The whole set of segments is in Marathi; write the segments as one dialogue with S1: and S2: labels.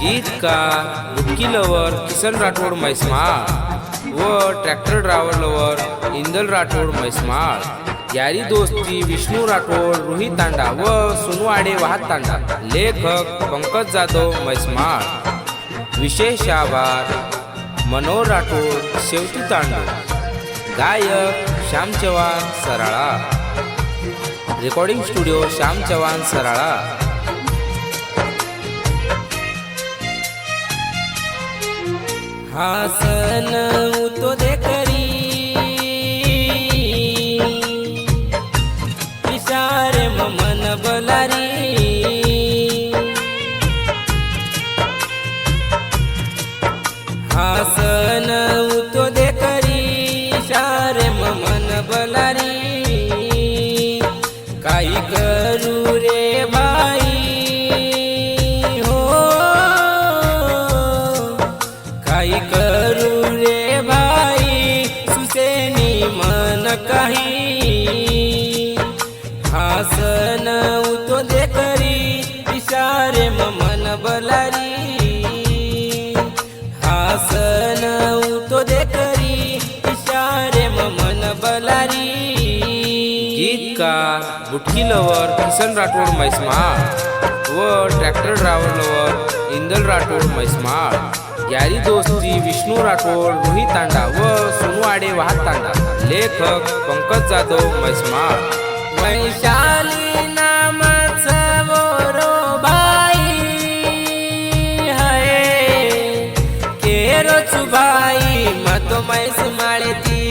S1: गीतकार बुक्की लवर किसन राठोड मैस्माळ व tractor driver lover Indal Rathod Maismal यारी दोस्ती विष्णू राठोड रोहित तांडा व सोनू आडे वाहत तांडा. लेखक पंकज जाधव मैस्माळ विशेष आभार मनोहर राठोड शेवटी तांडा गायक Shyam Chavan सराळा. Recording studio Shyam Chavan Sarala. Hasan तो दे करी इशारे मन बलारी हासन आसन उतो दे करी इशारे मन बलारी. आसन उतो दे करी इशारे मन बलारी. गीतकार बुटकी लवर किसन राठोड मैस्माळ व tractor driver lover Indal Rathod Maismal यारी दोस्ती विष्णू राठोड रोहित तांडा व सोनू आडे वाहत तांडा. लेखक पंकज जाधव मैस्माळ वैशाली नामाचं बोरो बाई हाय केरो चुबाई मत मैस माळती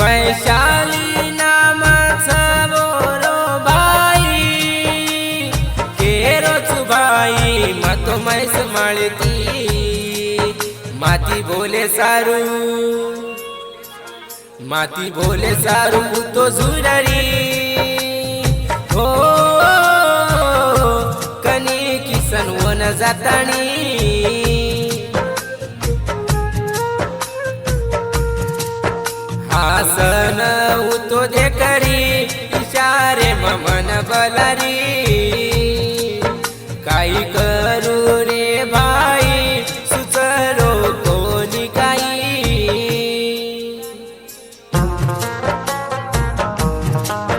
S1: वैशाली नामाचं बोरो बाई केरो चुबाई मत मैस माळती माती बोले सारू माती बोले सारू तो झुररी हो कनी किसन वन जातानी. हासन उतो देकरी इशारे ममन बलारी.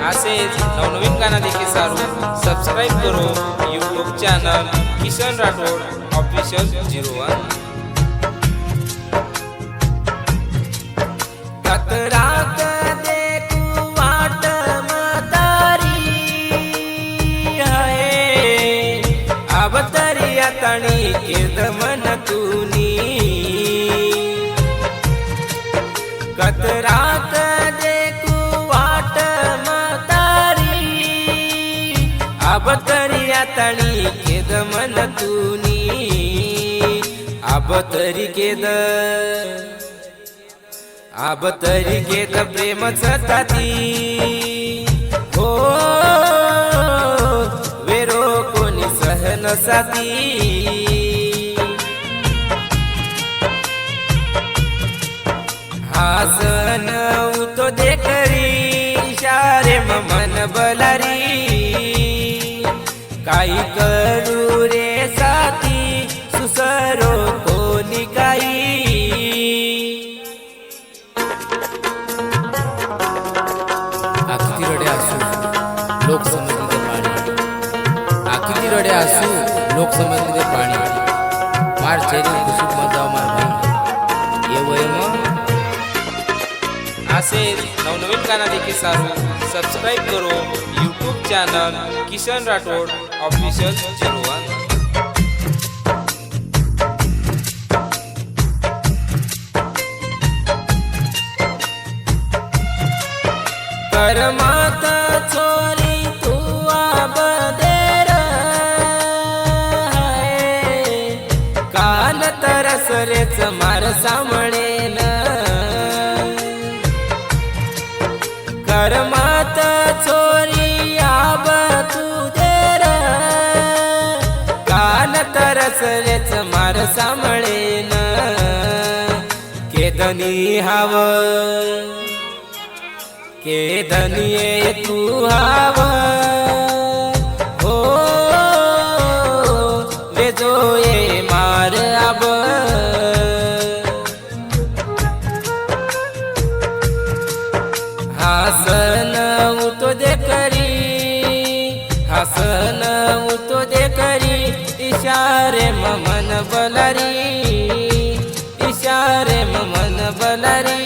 S1: असेच नवनवीन गाणं देखील सारू. सबस्क्राईब करू. YouTube channel Kishan Rathod official zero one कतरात देखू अवतरी केद मन तुनी आबतरी केद. आबतरी केद घेत प्रेमच हो वेरो कोणी सहन साती. हासन तो देखरी इशारे मन बलारी. काही करू रे साथी सुसरो कोणी काही?
S2: आखिती रडे असू लोकसमजलीचे पाणी. आखिती रडे असू लोकसमजलीचे पाणी. मार चेरी खुशीत मजाव मार भाई ये वय मग?
S1: असेच नवनवीन गाणं देखील सारू सबस्क्राईब करू YouTube channel Kishan Rathod. Official zero one.
S2: करमात चोरी तू आबदेर काल तरसरेच मार सामळेन रसलेच मार सांभळेन. केदनी हाव केदनी तू हाव. हो वेजो ये मार आब. हासन उतो दे करी हासन इशारे ममन बलरी इशारे ममन बलरी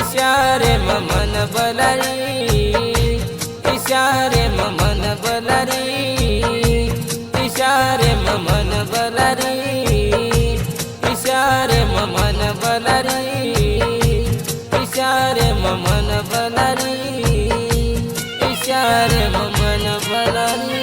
S1: इशारे ममन बलरी इशारे ममन बलरी इशारे ममन बलरी इशारे ममन बलरी इशारे ममन बलरी इशारे ममन बलरी